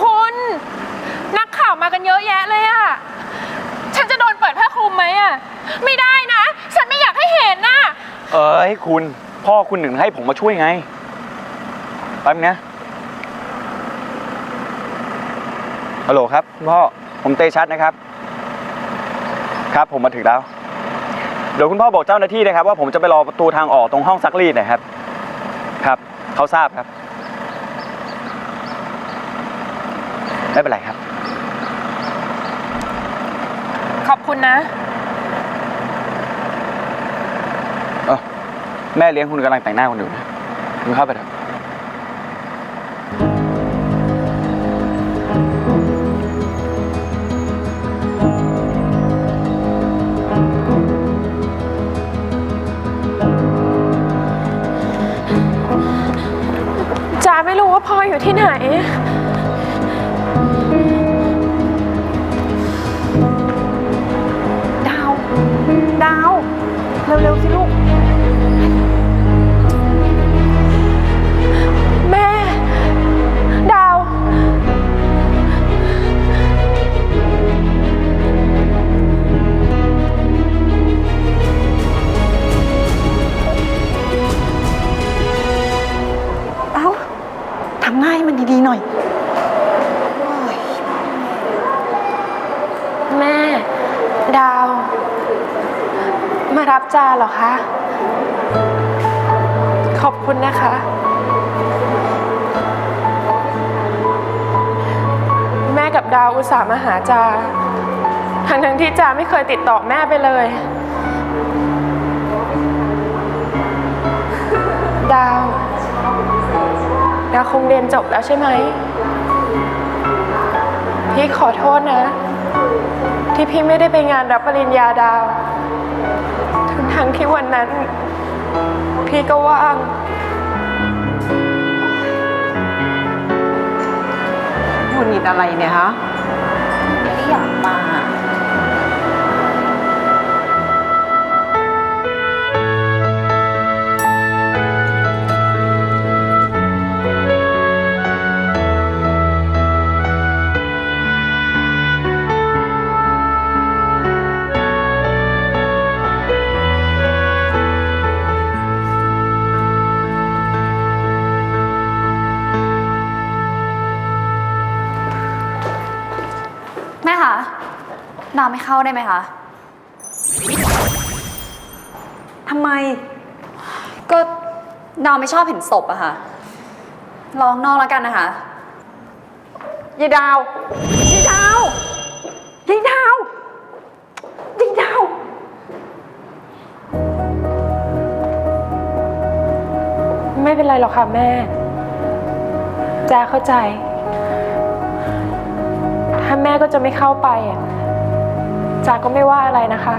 คุณ นักข่าวมากันเยอะแยะเลยอะฉันจะโดนเปิดผ้าคลุมไหมอะไม่ได้นะ ฉันไม่อยากให้เห็นน่ะ เอ้ยคุณ พ่อคุณหนึ่งให้ผมมาช่วยไงแป๊บนะฮัลโหลครับคุณพ่อผมเตชัดนะครับ ครับผมมาถึงแล้ว เดี๋ยวคุณพ่อบอกเจ้าหน้าที่นะครับ ว่าผมจะไปรอประตูทางออกตรงห้องซักรีดนะครับ ครับเขาทราบครับ ไม่เป็นไรครับ ขอบคุณนะเออแม่เลี้ยงคุณกำลังแต่งหน้าคุณอยู่นะคุณเข้าไปเถอะ ไม่รู้ว่าพ่ออยู่ที่ไหน ดาว ดาว เร็ว ๆ สิลูก ดาว มารับจาเหรอคะ ขอบคุณนะคะ แม่กับดาวอุตส่าห์มาหาจา ทั้งทั้งที่จาไม่เคยติดต่อแม่ไปเลย ดาว ดาวคงเรียนจบแล้วใช่ไหม พี่ขอโทษนะ พี่ไม่ได้ไปงานรับปริญญาดาว ทั้งทั้งๆที่วันนั้น พี่ก็ว่างหงุดหงิดอะไรเนี่ยฮะไม่ได้อยากมา ไม่เข้าได้ไหมคะ ทำไม ก็ดาวไม่ชอบเห็นศพอะค่ะ ลองนอกแล้วกันนะคะยายดาวยายดาวยายดาวยายดาว ไม่เป็นไรหรอกค่ะแม่จาเข้าใจ ถ้าแม่ก็จะไม่เข้าไปอะ จาก็ไม่ว่าอะไรนะคะ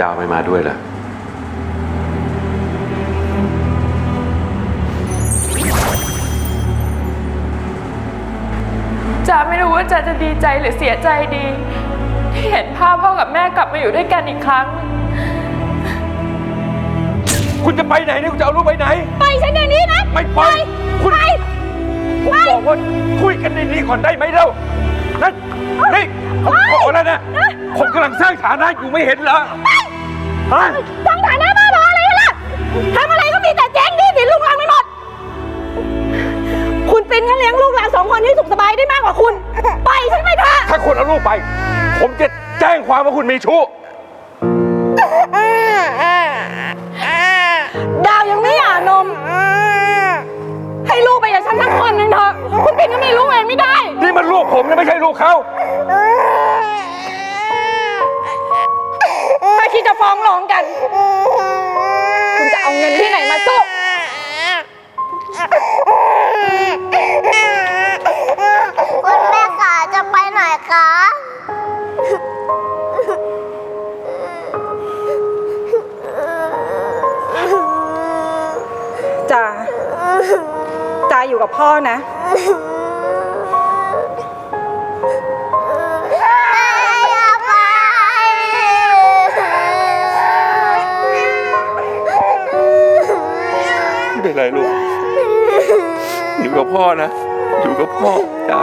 ดาวไม่มาด้วยล่ะจาไม่รู้ว่าจาจะดีใจหรือเสียใจดี ที่เห็นภาพพ่อกับแม่กลับมาอยู่ด้วยกันอีกครั้ง คุณจะไปไหนเนี่ยคุณจะเอาลูกไปไหน ไปฉันเดี๋ยวนี้นะ ไม่ไป คุณผมบอกว่าคุยกันดีๆก่อนได้ไหมเล่านั่นนี่ผมขอแล้วนะ ผมกำลังสร้างฐานะอยู่ไม่เห็นเหรอ ฮะตั้งฐานะบ้าบออะไรกันล่ะทำอะไรก็มีแต่แจ้งหนี่สินลูกหลานไม่หมด คุณเป็นงั้นเลี้ยงลูกหลานสองคนให้สุขสบายได้มากกว่าคุณ ไปฉันไม่เถอะถ้าคุณเอาลูกไป ผมจะแจ้งความว่าคุณมีชู้ ดาวยังไม่หย่านม ให้ลูกไปกับฉันสักคนหนึ่งเถอะ คุณไม่ได้ นี่มันลูกผมนะไม่ใช่ลูกเขาถ้าคิดจะฟ้องร้องกัน คุณจะเอาเงินที่ไหนมาสู้ คุณแม่ขาจะไปไหนคะจ้าจ้าอยู่กับพ่อนะ เป็นไรลูก อยู่กับพ่อนะ อยู่กับพ่อจ้า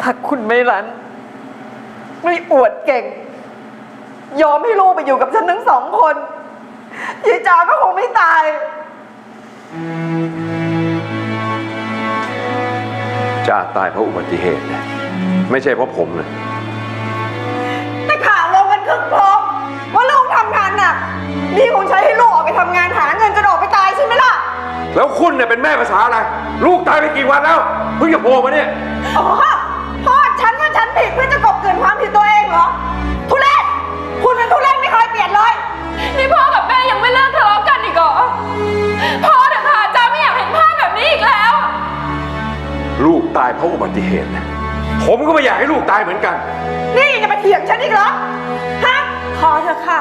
ถ้าคุณไม่รัน ไม่อวดเก่ง ยอมให้ลูกไปอยู่กับฉันทั้งสองคนยายจาก็คงไม่ตาย จ้าตายเพราะอุบัติเหตุนะ ไม่ใช่เพราะผมนะแต่ข่าวลงกันคึกโครมว่าลูกทำงานหนักนี่คงใช้ให้ลูกออกไปทำงานหาเงินจนออกไปตายใช่ไหมล่ะ แล้วคุณเนี่ยเป็นแม่ภาษาอะไร ลูกตายไปกี่วันแล้วเพิ่งจะโผล่มาเนี่ย อ๋อพ่อฉันว่าฉันผิดเพื่อจะกบเกลื่อนความผิดตัวเองเหรอ ทุเรศคุณเป็นทุเรศไม่เคยเปลี่ยนเลย นี่พ่อกับแม่ยังไม่เลิกทะเลาะกันอีกเหรอ พ่อเถอะค่ะจ้าไม่อยากเห็นภาพแบบนี้อีกแล้ว ลูกตายเพราะอุบัติเหตุนะ ผมก็ไม่อยากให้ลูกตายเหมือนกัน นี่จะมาเถียงฉันอีกเหรอ ฮะ พอเถอะค่ะ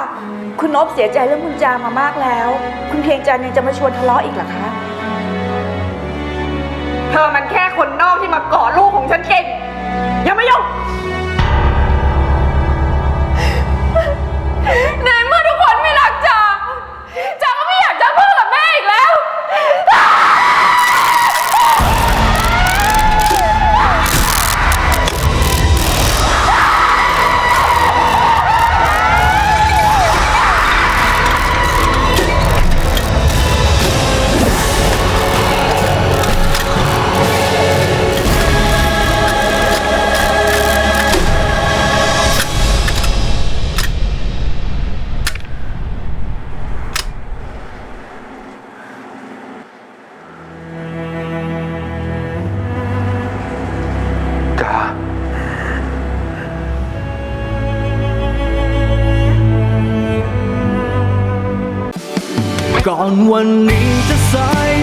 คุณนบเสียใจเรื่องคุณจามามากแล้ว คุณเพียงจันทร์ยังจะมาชวนทะเลาะอีกเหรอคะ เธอมันแค่คนนอกที่มาก่อลูกของฉันเก่งอย่ามายุ่งในเมื่ อนวันนี้จะสาย